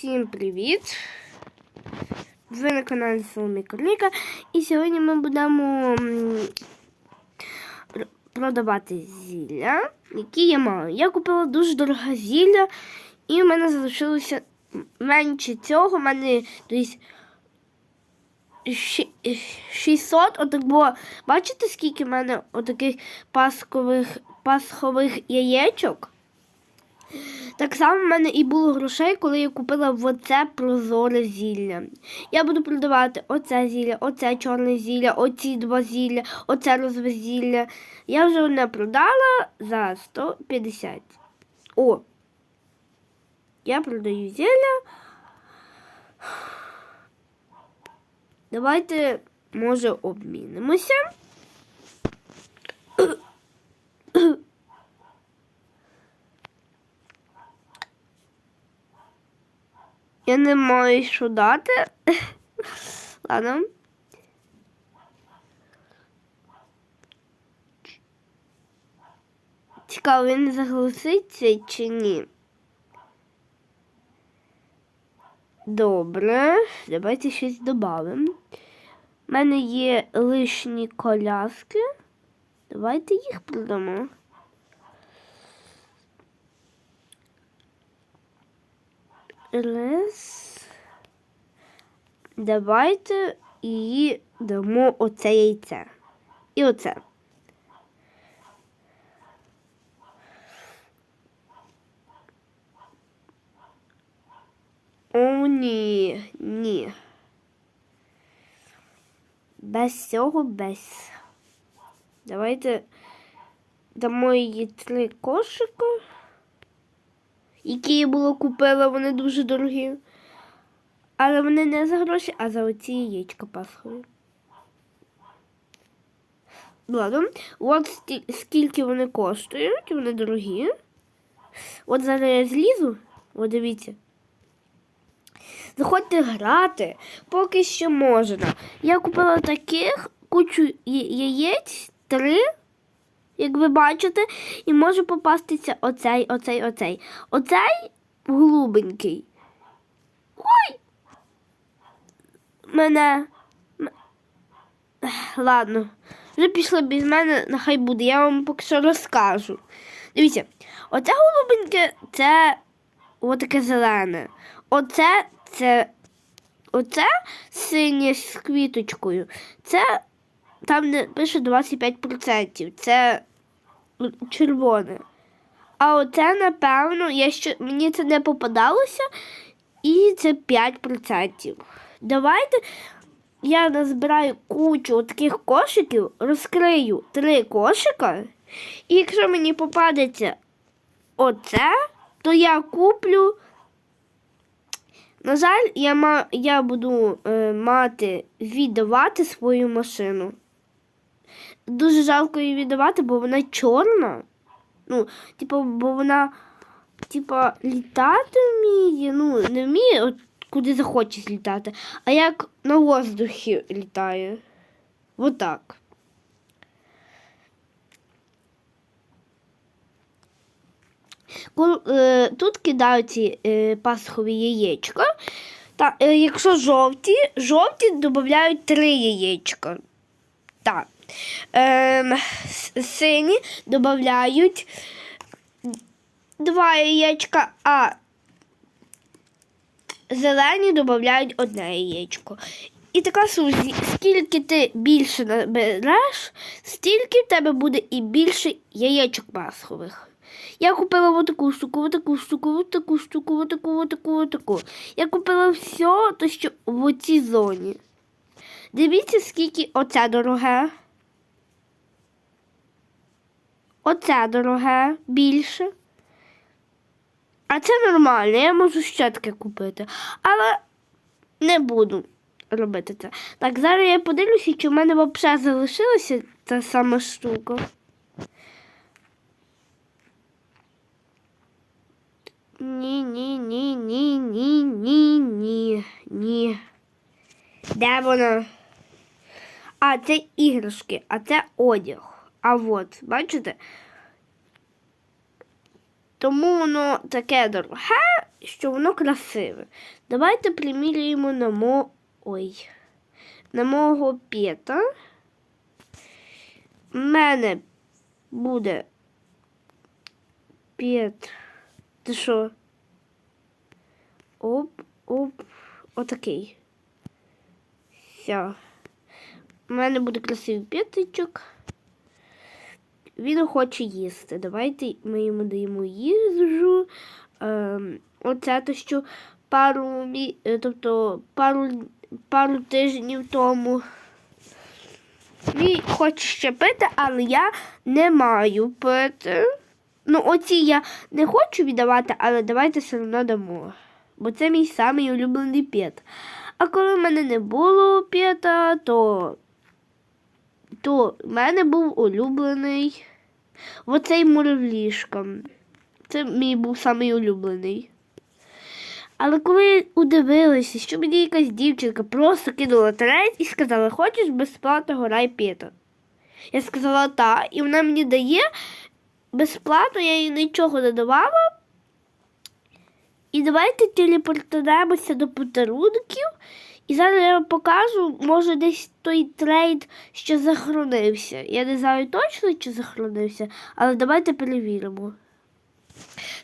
Всім привіт! Ви на каналі Соломі Корліка. І сьогодні ми будемо продавати зілля, які я маю. Я купила дуже дороге зілля, і в мене залишилося менше цього. У мене десь 600, отак було. Бачите, скільки в мене отаких паскових, пасхових яєчок? Так само в мене і було грошей, коли я купила в оце прозоре зілля. Я буду продавати оце зілля, оце чорне зілля, оці два зілля, оце розове зілля. Я вже одне продала за 150. О! Я продаю зілля. Давайте, може, обмінимося. Я не маю що дати. Ладно. Цікаво, він заголоситься чи ні. Добре, давайте щось додамо. У мене є лишні коляски. Давайте їх продамо. Раз. Давайте її дамо оце яйце. І оце. О, ні, ні. Без цього без. Давайте дамо їй три кошика які я було купила, вони дуже дорогі. Але вони не за гроші, а за оці яєчка пасхові. Ладно, от скільки вони коштують, вони дорогі. От зараз я злізу, от дивіться. Заходьте грати, поки що можна. Я купила таких кучу яєць, три як ви бачите, і може попастися оцей, оцей, оцей. Оцей голубенький. Ой! Мене. Ладно, вже пішли без мене, нехай буде, я вам поки що розкажу. Дивіться, оце голубеньке це отаке зелене. Оце це. Оце синє з квіточкою. Це там не пише 25%. Це червоне. А оце, напевно, я ще, мені це не попадалося, і це 5%. Давайте я назбираю кучу таких кошиків, розкрию три кошика, і якщо мені попадеться оце, то я куплю. На жаль, я, я буду е, мати віддавати свою машину. Дуже жалко її віддавати, бо вона чорна. Ну, типу, бо вона, типа, літати вміє. Ну, не вміє от куди захоче літати, а як на воздухі літає. Отак. Кол- е, Тут кидають ці е, пасхові яєчка. Та, е, якщо жовті, жовті додають три яєчка. Так. Ем, сині додають два яєчка, а зелені додають одне яєчко. І така сузі, скільки ти більше набереш, стільки в тебе буде і більше яєчок пасхових. Я купила вот таку штуку, вот таку штуку, вот таку штуку, вот таку, вот таку, вот. Я купила все, то що в цій зоні. Дивіться, скільки оце дороге. Оце дороге більше. А це нормально, я можу ще таке купити. Але не буду робити це. Так, зараз я подивлюся, чи в мене взагалі залишилася та сама штука. Ні, ні, ні, ні, ні, ні, ні, ні. Де вона? А, це іграшки, а це одяг. А от, бачите? Тому воно таке дороге, що воно красиве. Давайте приміряємо на мо... Ой. На мого п'ята. У мене буде п'ят. Ти що? Оп, оп, отакий. Все. У мене буде красивий п'ятичок. Він хоче їсти. Давайте ми йому даємо їжу. Ем, оце те, що пару, е, тобто пару, пару тижнів тому. Він хоче ще пити, але я не маю пити. Ну, оці я не хочу віддавати, але давайте все одно дамо. Бо це мій самий улюблений п'ят. А коли в мене не було п'ята, то в мене був улюблений оцей муравлішка. Це мій був самий улюблений. Але коли удивилися, що мені якась дівчинка просто кинула трейд і сказала, хочеш безплатно грай п'ята. Я сказала так, і вона мені дає безплатно, я їй нічого не давала. І давайте телепортуємося до подарунків. І зараз я вам покажу, може десь той трейд ще захоронився. Я не знаю точно, чи захоронився, але давайте перевіримо.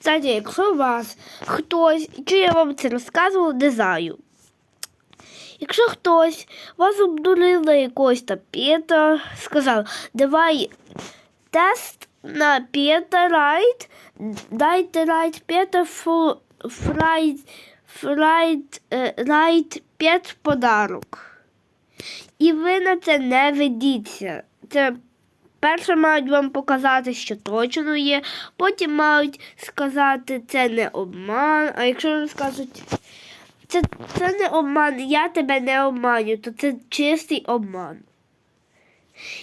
Знаєте, якщо у вас хтось, чи я вам це розказувала, не знаю. Якщо хтось вас обдурив на якогось там п'єта, сказав, давай тест на п'єта райд, дайте райд п'єта фу, фрайд, фрайд, е, райд п'ят подарок. І ви на це не ведіться. Це перше мають вам показати, що точно є, потім мають сказати, це не обман, а якщо вам скажуть, це, це не обман, я тебе не обманю, то це чистий обман.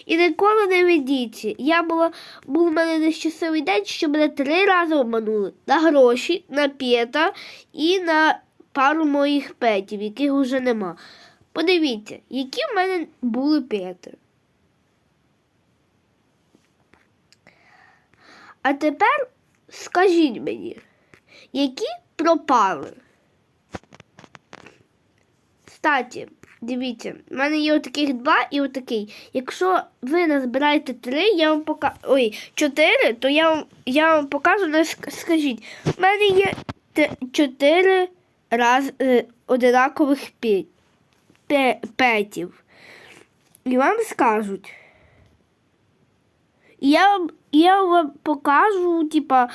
І ніколи не ведіться. Я була, був у мене нещасливий день, що мене три рази обманули на гроші, на п'єта і на пару моїх петів, яких вже нема. Подивіться, які в мене були п'єти. А тепер скажіть мені, які пропали? Кстаті, дивіться, в мене є отаких два і отакий. Якщо ви назбираєте три, я вам покажу. Ой, чотири, то я вам, я вам покажу, ск- скажіть. В мене є чотири раз е, одинакових пі- пе- петів. І вам скажуть. І Я вам, я вам покажу, типа,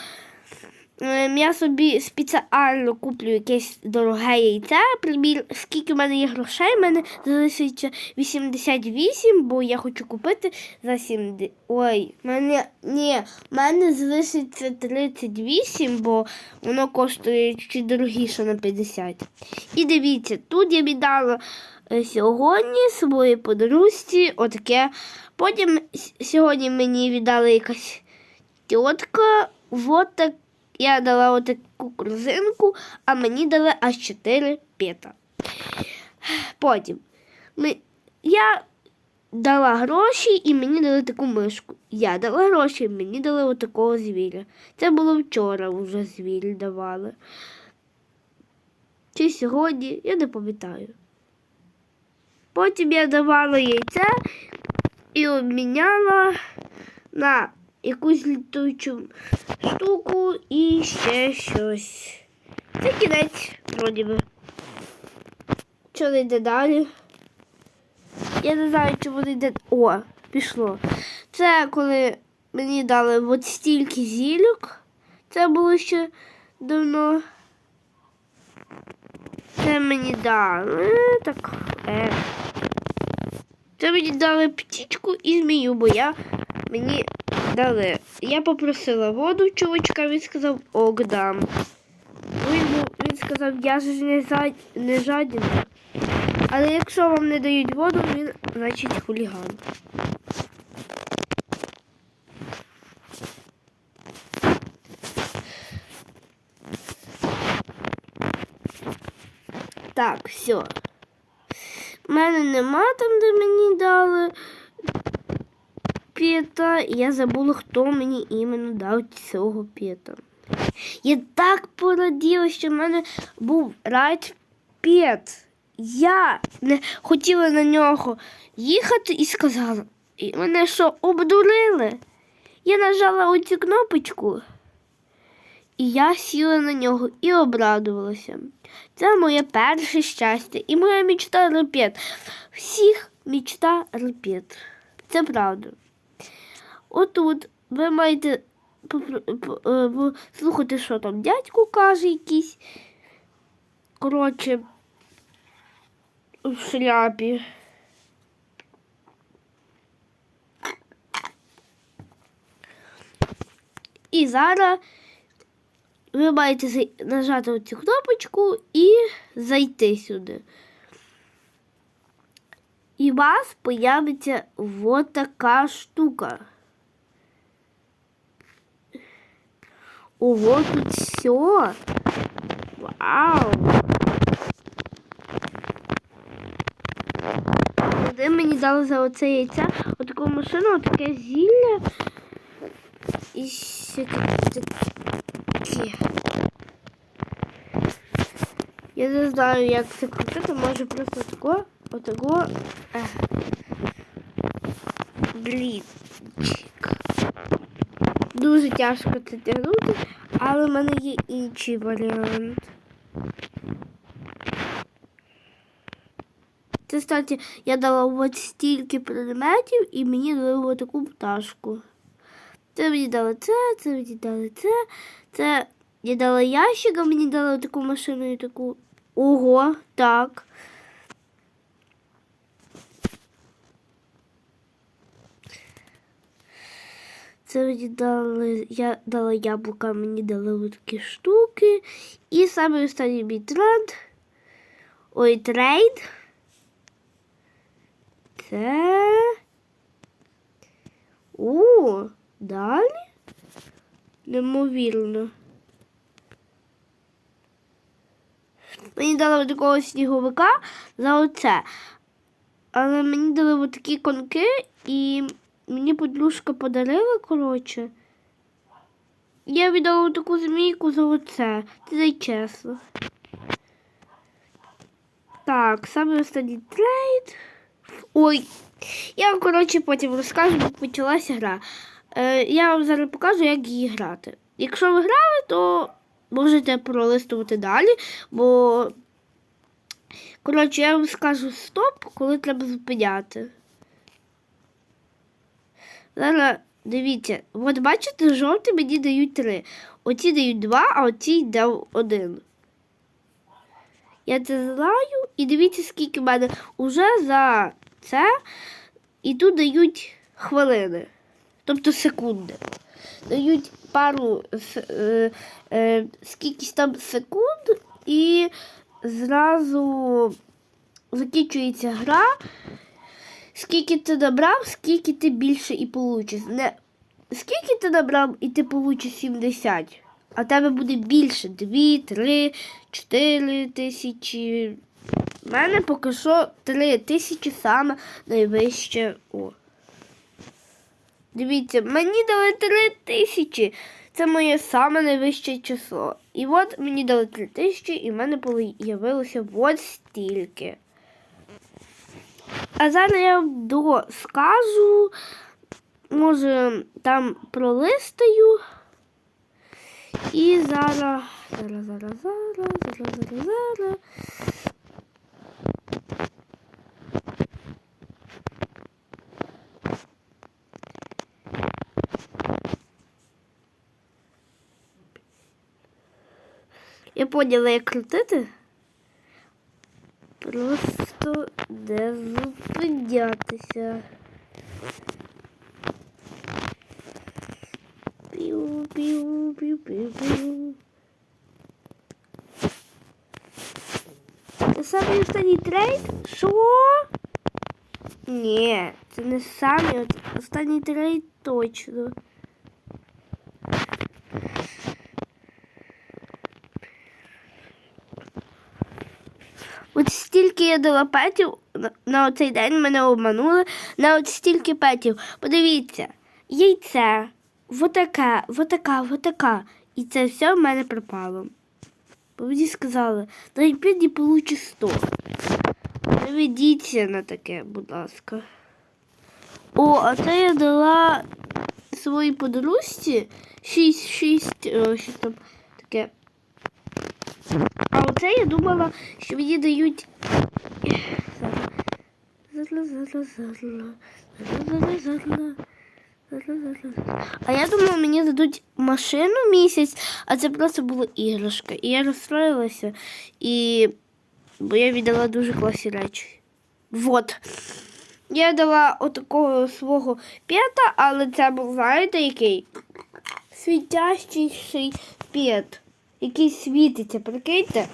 я собі спеціально куплю якесь дороге яйце. Примір, скільки в мене є грошей, в мене залишиться 88, бо я хочу купити за 70. Ой, мене ні, в мене залишиться 38, бо воно коштує чуть дорогіше на 50. І дивіться, тут я віддала е, сьогодні своїй подружці отаке. Потім сьогодні мені віддала якась тітка. Вот я дала отаку корзинку, а мені дали аж 4 пета. Потім ми, я дала гроші і мені дали таку мишку. Я дала гроші, і мені дали отакого звіря. Це було вчора вже звір давали. Чи сьогодні, я не пам'ятаю. Потім я давала яйце і обміняла на якусь літучу штуку і ще щось. Це кінець, вроді би. Що не йде далі? Я не знаю, чи вони йде. О, пішло. Це коли мені дали от стільки зілюк. Це було ще давно. Це мені дали. Так. Е. Це мені дали птічку і змію, бо я мені дали. Я попросила воду чувачка, він сказав ок дам. Він, він сказав, я ж не, за, не жаден. Але якщо вам не дають воду, він значить хуліган. Так, все. У мене нема там, де мені дали п'ята. Я забула, хто мені іменно дав цього п'ята. Я так пораділа, що в мене був райд-пет. Я не хотіла на нього їхати і сказала. І мене що, обдурили? Я нажала оцю кнопочку, і я сіла на нього і обрадувалася. Це моє перше щастя і моя мічта репет. Всіх мічта репет. Це правда. Отут ви маєте е, послухати, що там дядько каже якийсь. Коротше, в шляпі. І зараз ви маєте нажати цю кнопочку і зайти сюди. І у вас появиться вот така штука. Ого, тут все. Вау. Де мені дали за оце яйце, отаку машину, отаке зілля. І ще таке. Я не знаю, як це крутити, може просто тако, отако. Е. Блінчик. Дуже тяжко це тягнути, але в мене є інший варіант. Це, кстати, я дала от стільки предметів і мені дали таку пташку. Це мені дали це, це мені дали це. Це я дала ящик, а мені дали таку машину і таку. Ого, так. Це мені дали, я дала яблука, мені дали такі штуки. І саме останній мій тренд. Ой, трейд. Це. О, далі? Неймовірно. Мені дали такого сніговика за оце. Але мені дали такі конки і мені подружка подарила, коротше. Я віддала таку змійку за оце. Це чесно. Так, саме останній трейд. Ой, я вам, коротше, потім розкажу, як почалася гра. Е, я вам зараз покажу, як її грати. Якщо ви грали, то можете пролистувати далі, бо, коротше, я вам скажу стоп, коли треба зупиняти. Зараз дивіться, от бачите, жовті мені дають три. Оці дають два, а оці дав один. Я це знаю, і дивіться, скільки в мене уже за це. І тут дають хвилини, тобто секунди. Дають пару е, е, скількись там секунд, і зразу закінчується гра. Скільки ти набрав, скільки ти більше і получиш. Не скільки ти набрав і ти получиш 70, а тебе буде більше 2, 3, 4 тисячі. У мене поки що 3 тисячі саме найвище. О. Дивіться, мені дали 3 тисячі. Це моє саме найвище число. І от мені дали 3 тисячі, і в мене з'явилося от стільки. А зараз я вам скажу, може, там пролистаю. І зараз, зараз, зараз, зараз, зараз, зараз, зараз. Я поняла, як крутити. Просто не зупинятися. Піу, піу, піу, піу, піу. Це самий останній трейд? Що? Ні, це не самий от- останній трейд точно. Стільки я дала петів на, оцей день мене обманули на от стільки петів. Подивіться, яйце, отаке, отака, отака. І це все в мене пропало. Бо мені сказали, на Олімпіаді получи 100. Не ведіться на таке, будь ласка. О, а це я дала своїй подружці 6, 6, е, що там таке. А оце я думала, що мені дають. А я думала, мені дадуть машину місяць, а це просто була іграшка. І я розстроїлася, і... бо я віддала дуже класні речі. Вот. Я дала отакого свого п'ята, але це був, знаєте, який? Світящийший п'ят. Який світиться, прикиньте.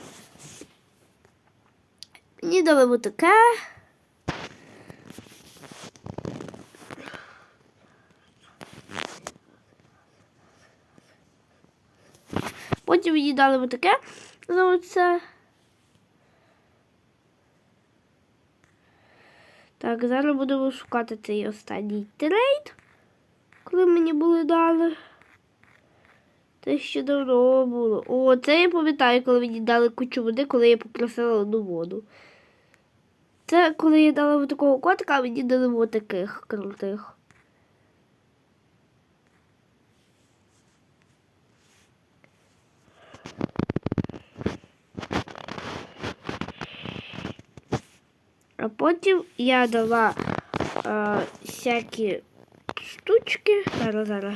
Мені дали отаке. Потім мені дали отаке за оце. Так, зараз будемо шукати цей останній трейд, коли мені були дали. Це ще давно було. О, це я пам'ятаю, коли мені дали кучу води, коли я попросила одну воду. Це коли я дала такого котика, а мені дали таких крутих. А потім я дала е, всякі штучки. Зараз, зараз.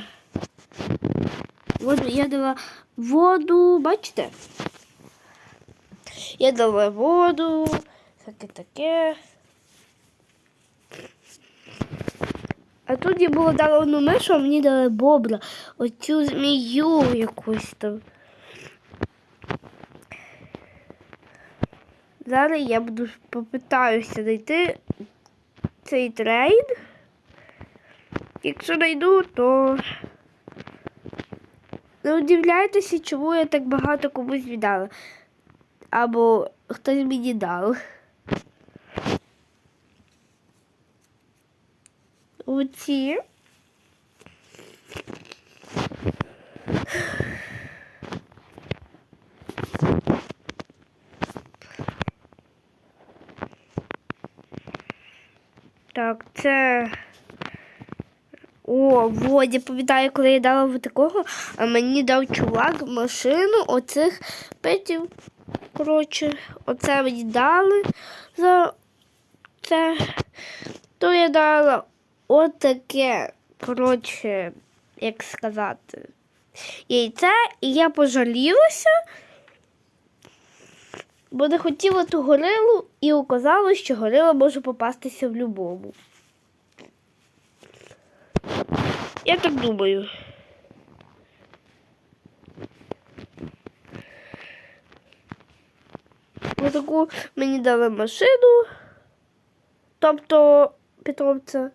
Воду я дала воду, бачите? Я дала воду, всяке таке. А тут я було дала одну мишу, а мені дали бобра, оцю змію якусь там. Зараз я буду попитаюся знайти цей трейд. Якщо знайду, то не удивляйтеся, чому я так багато комусь віддала. Або хтось мені дав. Оці. Так, це. О, вот, я пам'ятаю, коли я дала такого, а мені дав чувак машину оцих петів. Коротше, оце мені дали за це. То я дала отаке, коротше, як сказати, яйце, і я пожалілася, бо не хотіла ту горилу і оказалось, що горила може попастися в любому. Я так думаю. Ось таку мені дали машину, тобто питомця.